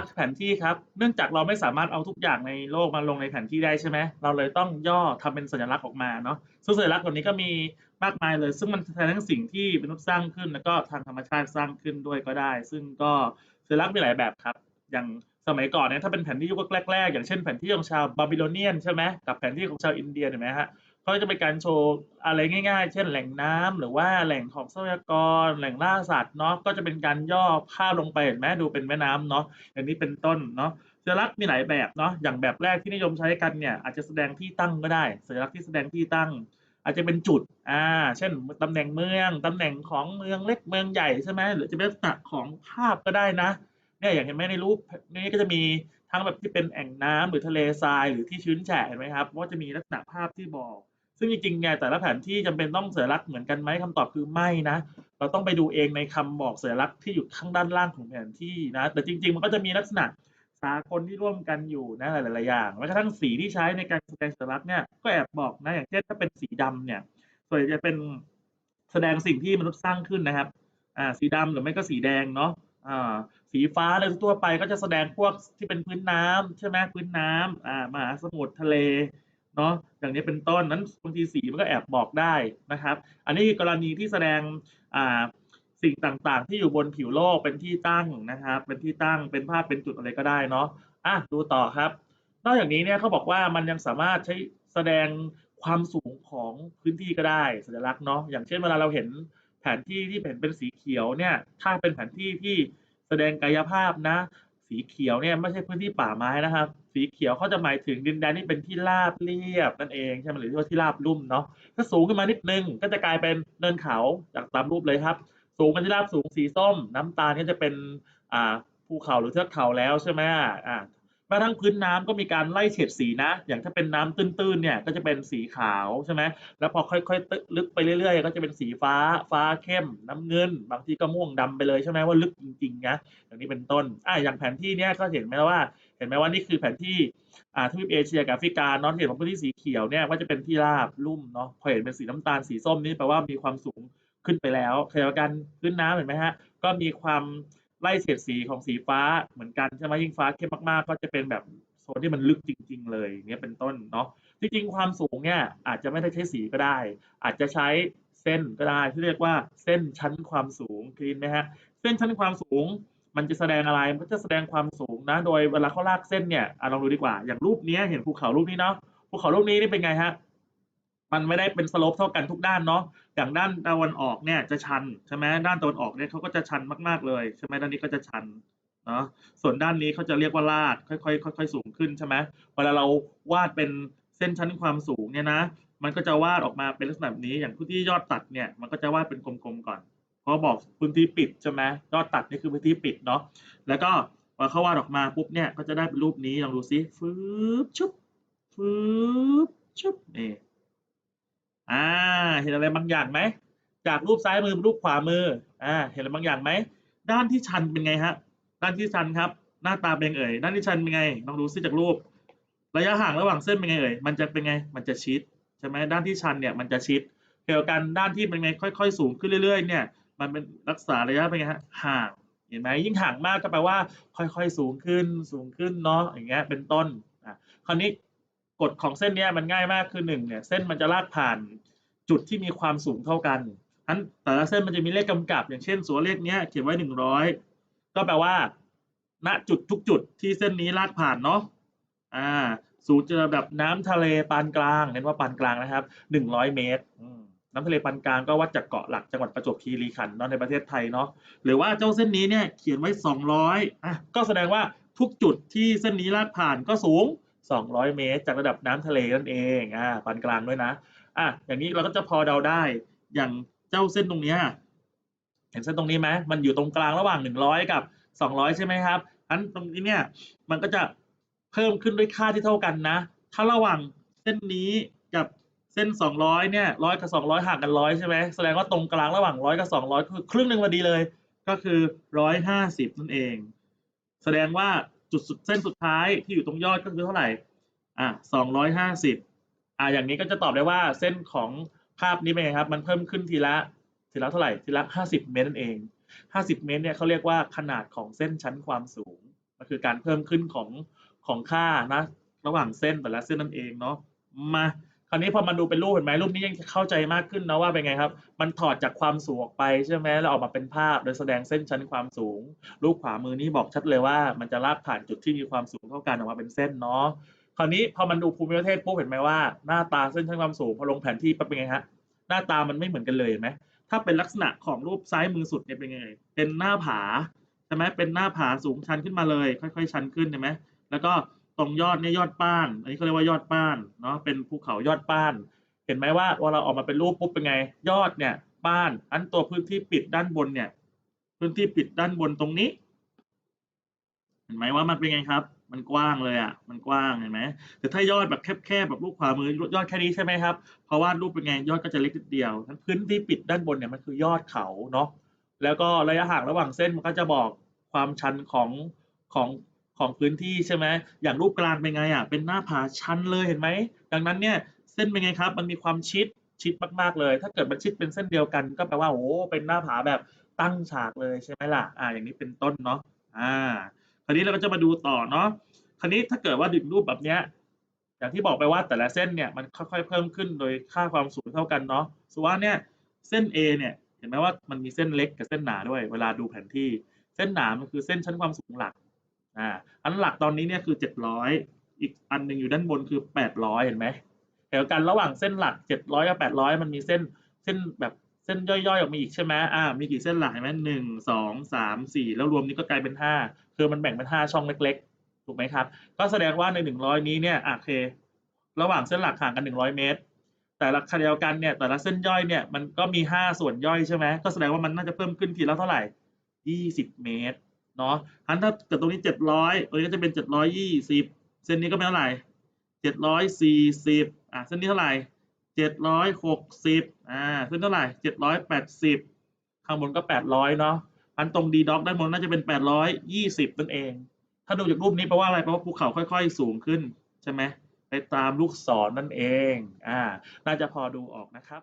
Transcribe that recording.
ลักษณ์แผนที่ครับ เนื่องจากเราไม่สามารถเอาทุกอย่างในโลกมาลงในแผนที่ได้ใช่ไหมเราเลยต้องย่อทำเป็นสัญลักษณ์ออกมาเนาะซึ่งสัญลักษณ์เหล่านี้ก็มีมากมายเลย ซึ่งมันแทนทั้งสิ่งที่มนุษย์สร้างขึ้น แล้วก็ทางธรรมชาติสร้างขึ้นด้วยก็ได้ ซึ่งก็สัญลักษณ์มีหลายแบบครับ อย่างสมัยก่อนเนี่ยถ้าเป็นแผนที่ยุคแรกๆอย่างเช่นแผนที่ของชาวบาบิโลเนียนใช่ไหมกับแผนที่ของชาวอินเดียเห็นไหมฮะ เขาจะเป็นการโชว์อะไรง่าย ๆ เช่นแหล่งน้ำหรือว่าแหล่งของทรัพยากร แหล่งล่าสัตว์เนาะก็จะเป็นการย่อภาพลงไปเห็นไหมดูเป็นแม่น้ำเนาะอย่างนี้เป็นต้นเนาะสัญลักษณ์มีหลายแบบเนาะอย่างแบบแรกที่นิยมใช้กันเนี่ยอาจจะแสดงที่ตั้งก็ได้สัญลักษณ์ที่แสดงที่ตั้ง อาจจะเป็นจุดอ่าเช่นตำแหน่งเมืองตำแหน่งของเมืองเล็กเมืองใหญ่ใช่ไหมหรือจะเป็นลักษณะของภาพก็ได้นะเนี่ยอย่างเห็นไหมในรูปนี้ก็จะมีทั้งแบบที่เป็นแอ่งน้ำหรือทะเลทรายหรือที่ชื้นแฉะเห็นไหมครับว่าจะมีลักษณะภาพที่บอก ซึ่งจริงๆเนี่ยแต่ละแผนที่จำเป็นต้องสัญลักษณ์เหมือนกันไหมคำตอบคือไม่นะ เราต้องไปดูเองในคำบอกสัญลักษณ์ที่อยู่ข้างด้านล่างของแผนที่นะแต่จริง ๆ มันก็จะมีลักษณะสากลที่ร่วมกันอยู่นะหลายๆอย่างแม้กระทั่งสีที่ใช้ในการแสดงสัญลักษณ์เนี่ยก็แอบบอกนะอย่างเช่นถ้าเป็นสีดำเนี่ยส่วนใหญ่จะเป็นแสดงสิ่งที่มนุษย์สร้างขึ้นนะครับอ่าสีดำหรือไม่ก็สีแดงเนาะอ่าสีฟ้าโดยทั่วไปก็จะแสดงพวกที่เป็นพื้นน้ำใช่ไหมพื้นน้ำอ่ามหาสมุทรทะเล เนาะอย่างนี้เป็นต้นนั้นบางทีสีมันก็แอบบอกได้นะครับ อันนี้คือกรณีที่แสดงอ่าสิ่งต่างๆ ที่อยู่บนผิวโลกเป็นที่ตั้งนะครับ เป็นที่ตั้งเป็นภาพเป็นจุดอะไรก็ได้เนาะอะดูต่อครับ นอกจากนี้เนี่ยเขาบอกว่ามันยังสามารถใช้แสดงความสูงของพื้นที่ก็ได้สัญลักษณ์เนาะอย่างเช่นเวลาเราเห็นแผนที่ที่เห็นเป็นสีเขียวเนี่ยถ้าเป็นแผนที่ที่แสดงกายภาพนะ สีเขียวเนี่ยไม่ใช่พื้นที่ป่าไม้นะครับ สีเขียวเขาจะหมายถึงดินแดนที่เป็นที่ราบเรียบนั่นเองใช่ไหมหรือว่าที่ราบลุ่มเนาะถ้าสูงขึ้นมานิดนึงก็จะกลายเป็นเนินเขาจากตามรูปเลยครับ สูงเป็นที่ราบสูงสีส้ม น้ำตาลก็จะเป็นอ่าภูเขาหรือเทือกเขาแล้วใช่ไหมอ่า แม้ทั่งพื้นน้ำก็มีการไล่เฉดสีนะ อย่างถ้าเป็นน้ำตื้นๆเนี่ยก็จะเป็นสีขาวใช่ไหมแล้วพอค่อยๆตึลึกไปเรื่อยๆ ก็จะเป็นสีฟ้าฟ้าเข้มน้ำเงิน บางทีก็ม่วงดำไปเลยใช่ไหมว่าลึกจริงๆนะอย่างนี้เป็นต้นอ่าอย่างแผนที่เนี่ยก็เห็นไหมว่า เห็นไหมว่านี่คือแผนที่อ่าทวีปเอเชียกับแอฟริกาเนาะเห็นว่าพื้นที่สีเขียวเนี่ยว่าจะเป็นที่ราบลุ่มเนาะพอเห็นเป็นสีน้ำตาลสีส้มนี่แปลว่ามีความสูงขึ้นไปแล้วขณะเดียวกันพื้นน้ำเห็นไหมฮะก็มีความ ไล่เฉดสีของสีฟ้าเหมือนกันใช่ไหมยิ่งฟ้าเข้มมากๆ ก็จะเป็นแบบโซนที่มันลึกจริง ๆ เลยเนี่ยเป็นต้นเนาะจริงๆความสูงเนี่ยอาจจะไม่ได้ใช้สีก็ได้ อาจจะใช้เส้นก็ได้ที่เรียกว่าเส้นชั้นความสูงคลีนไหมฮะเส้นชั้นความสูงมันจะแสดงอะไรมันก็จะแสดงความสูงนะ โดยเวลาเขาลากเส้นเนี่ยอะลองดูดีกว่า อย่างรูปนี้เห็นภูเขารูปนี้เนาะภูเขารูปนี้นี่เป็นไงฮะ มันไม่ได้เป็นสโลปเท่ากันทุกด้านเนาะอย่างด้านตะวันออกเนี่ยจะชันใช่ไหมด้านตะวันออกเนี่ยเขาก็จะชันมากๆเลยใช่ไหมด้านนี้ก็จะชันเนาะส่วนด้านนี้เขาจะเรียกว่าลาดค่อยๆค่อยๆสูงขึ้นใช่ไหมเวลาเราวาดเป็นเส้นชั้นความสูงเนี่ยนะ มันก็จะวาดออกมาเป็นลักษณะแบบนี้ อย่างพื้นที่ยอดตัดเนี่ยมันก็จะวาดเป็นกลมๆก่อนเพราะบอกพื้นที่ปิดใช่ไหมยอดตัดนี่คือพื้นที่ปิดเนาะแล้วก็พอเขาวาดออกมาปุ๊บเนี่ยก็จะได้เป็นรูปนี้ลองดูซิฟืบชุบฟืบชุบนี่ อ่า เห็นอะไรบางอย่างไหม จากรูปซ้ายมือเป็นรูปขวามือ อ่า เห็นอะไรบางอย่างไหม ด้านที่ชันเป็นไงฮะ ด้านที่ชันครับ หน้าตาเป็นเอ่ย ด้านที่ชันเป็นไง ลองดูซิจากรูป ระยะห่างระหว่างเส้นเป็นไงเอ่ย มันจะเป็นไง มันจะชิดใช่ไหมด้านที่ชันเนี่ยมันจะชิดเกี่ยวกันด้านที่เป็นไงค่อยๆ สูงขึ้นเรื่อย ๆ เนี่ย มันเป็นรักษาระยะเป็นไงฮะ ห่าง เห็นไหมยิ่งห่างมากก็แปลว่า ค่อยๆ สูงขึ้น สูงขึ้นเนาะ อย่างเงี้ย เป็นต้น อะ คราวนี้ กฎของเส้นเนี้ยมันง่ายมากคือหนึ่งเนี่ยเส้นมันจะลากผ่านจุดที่มีความสูงเท่ากันนั้นแต่ละเส้นมันจะมีเลขกำกับ อย่างเช่นส่วเลขเนี้ยเขียนไว้หนึ่งร้อยก็แปลว่า ณจุดทุกจุดที่เส้นนี้ลากผ่านเนาะอ่า สูงเจอแบบน้ำทะเลปานกลางเน้นว่าปานกลางนะครับหนึ่งร้อยเมตรน้ำทะเลปานกลางก็วัดจากเกาะหลักจังหวัดประจวบคีรีขันธ์เนาะในประเทศไทยเนาะหรือว่าเจ้าเส้นนี้เนี่ยเขียนไว้สองร้อยอะก็แสดงว่าทุกจุดที่เส้นนี้ลากผ่านก็สูง 200 เมตร จากระดับน้ำทะเลนั่นเองอ่าปานกลางด้วยนะอะอย่างนี้เราก็จะพอเดาได้อย่างเจ้าเส้นตรงเนี้ยเห็นเส้นตรงนี้ไหมมันอยู่ตรงกลางระหว่าง 100 กับ 200 ใช่ไหมครับอันตรงนี้เนี่ยมันก็จะเพิ่มขึ้นด้วยค่าที่เท่ากันนะ ถ้าระหว่างเส้นนี้กับเส้น 200 เนี่ย100กับ 200ห่างกัน100ใช่ไหมแสดงว่าตรงกลางระหว่าง100กับ 200 คือครึ่งหนึ่งพอดีเลย ก็คือ 150 นั่นเอง แสดงว่า จุดสุดเส้นสุดท้ายที่อยู่ตรงยอดก็คือเท่าไหร่ อะสองร้อยห้าสิบอะอย่างนี้ก็จะตอบได้ว่าเส้นของภาพนี้เป็นไงครับ มันเพิ่มขึ้นทีละทีละเท่าไหร่ทีละห้าสิบเมตรนั่นเองห้าสิบเมตรเนี่ยเขาเรียกว่าขนาดของเส้นชั้นความสูงมันคือการเพิ่มขึ้นของของค่านะ ระหว่างเส้นแต่ละเส้นนั่นเองเนาะมา คราวนี้พอมาดูเป็นรูปเห็นไหมรูปนี้ยังเข้าใจมากขึ้นนะว่าเป็นไงครับ มันถอดจากความสูงออกไปใช่ไหมแล้วออกมาเป็นภาพโดยแสดงเส้นชั้นความสูง รูปขวามือนี้บอกชัดเลยว่า มันจะลากผ่านจุดที่มีความสูงเท่ากันออกมาเป็นเส้นเนาะคราวนี้พอมันดูภูมิประเทศปุ๊บเห็นไหมว่าหน้าตาเส้นชั้นความสูงพอลงแผนที่ปั๊บเป็นไงฮะหน้าตามันไม่เหมือนกันเลยเห็นไหมถ้าเป็นลักษณะของรูปซ้ายมือสุดเนี่ยเป็นไง เป็นหน้าผาใช่ไหมเป็นหน้าผาสูงชันขึ้นมาเลย ค่อย ๆ ชันขึ้นเห็นไหมแล้วก็ ตรงยอดเนี่ยยอดป้าน อันนี้เขาเรียกว่ายอดป้านเนาะเป็นภูเขายอดป้าน เห็นไหมว่าเวลาเราออกมาเป็นรูปปุ๊บเป็นไง ยอดเนี่ยป้าน อันตัวพื้นที่ปิดด้านบนเนี่ย พื้นที่ปิดด้านบนตรงนี้ เห็นไหมว่ามันเป็นไงครับ มันกว้างเลยอะ มันกว้างเห็นไหมแต่ถ้ายอดแบบแคบๆแบบรูปขวามือยอดแค่นี้ใช่ไหมครับเพราะว่ารูปเป็นไงยอดก็จะเล็กนิดเดียวนั้นพื้นที่ปิดด้านบนเนี่ยมันคือยอดเขาเนาะแล้วก็ระยะห่างระหว่างเส้นมันก็จะบอกความชันของของ ของพื้นที่ใช่ไหมอย่างรูปกลางเป็นไงอะเป็นหน้าผาชันเลยเห็นไหมดังนั้นเนี่ยเส้นเป็นไงครับ มันมีความชิดชิดมากๆเลย ถ้าเกิดมันชิดเป็นเส้นเดียวกัน ก็แปลว่าโอ้เป็นหน้าผาแบบตั้งฉากเลยใช่ไหมล่ะอ่าอย่างนี้เป็นต้นเนาะอ่าคราวนี้เราก็จะมาดูต่อเนาะคราวนี้ถ้าเกิดว่าดึงรูปแบบเนี้ยอย่างที่บอกไปว่าแต่ละเส้นเนี่ยมันค่อยๆเพิ่มขึ้นโดยค่าความสูงเท่ากันเนาะสมมติว่าเนี่ยเส้น A เนี่ยเห็นไหมว่ามันมีเส้นเล็กกับเส้นหนาด้วย เวลาดูแผนที่เส้นหนามันคือเส้นชั้นความสูงหลัก อ่าอันหลักตอนนี้เนี่ยคือ700อีกอันหนึ่งอยู่ด้านบนคือ800เห็นไหมเดี๋ยวกันระหว่างเส้นหลัก700กับ800มันมีเส้นเส้นแบบเส้นย่อยๆออกมาอีกใช่ไหมอ่ามีกี่เส้นหลักเห็นไหมหนึ่งสองสามสี่แล้วรวมนี้ก็กลายเป็นห้าคือมันแบ่งเป็นห้าช่องเล็กๆ ถูกไหมครับ ก็แสดงว่าใน100นี้เนี่ยอะโอเค ระหว่างเส้นหลักห่างกัน100เมตร แต่ละขณะเดียวกันเนี่ยแต่ละเส้นย่อยเนี่ยมันก็มี5ส่วนย่อยใช่ไหมก็แสดงว่ามันน่าจะเพิ่มขึ้นทีละเท่าไหร่20เมตร เนาะทันถ้าเกิดตรงนี้700ตรงนี้ก็จะเป็น720เส้นนี้ก็เป็นเท่าไหร่740อะเส้นนี้เท่าไหร่760อ่าเส้นเท่าไหร่780ข้างบนก็800เนาะอันตรงดีด็อกด้านบนน่าจะเป็น820นั่นเอง ถ้าดูจากรูปนี้แปลว่าอะไรแปลว่าภูเขาค่อย ๆ สูงขึ้นใช่ไหมไปตามลูกศรนั่นเองอ่าน่าจะพอดูออกนะครับ